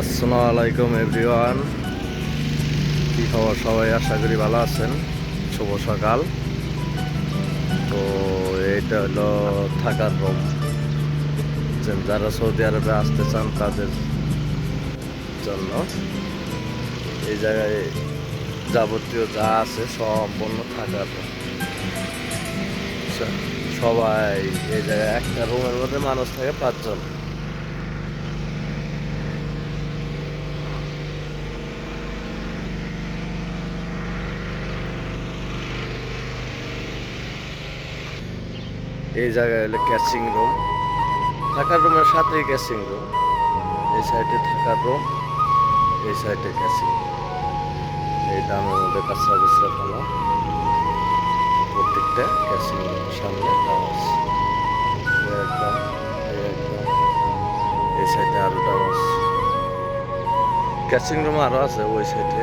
আসসালামু আলাইকুম, এভরিওয়ান। কি খবর সবাই? আশা করি ভালো আছেন। শুভ সকাল। তো এইটা হলো থাকার রুম যারা সৌদি আরবে আসতে চান তাদের জন্য। এই জায়গায় যাবতীয় যা আছে সম্পূর্ণ থাকার। সবাই এই জায়গায় একটা রুমের মধ্যে মানুষ থাকে পাঁচজন। এই জায়গায় হলো ক্যাচিং রুম থাকার রুমের সাথেই ক্যাচিং রুম এই সাইডে থাকার রুম এই সাইডে ক্যাচিং এই দামের মধ্যে কাঁচরা বিচরা ফেলা প্রত্যেকটা ক্যাচিং রুম সামনে টাওয়ার্স এই সাইডে আরও টাওয়ার্স ক্যাচিং রুম আরও আছে ওই সাইডে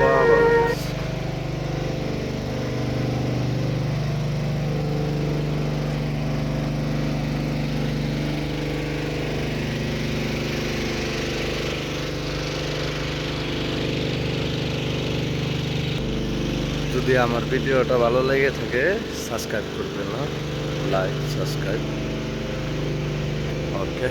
দেখা যাবে। লম্বা বাংলাদেশ যদি আমার ভিডিওটা ভালো লেগে থাকে সাবস্ক্রাইব করবেন না লাইক সাবস্ক্রাইব ওকে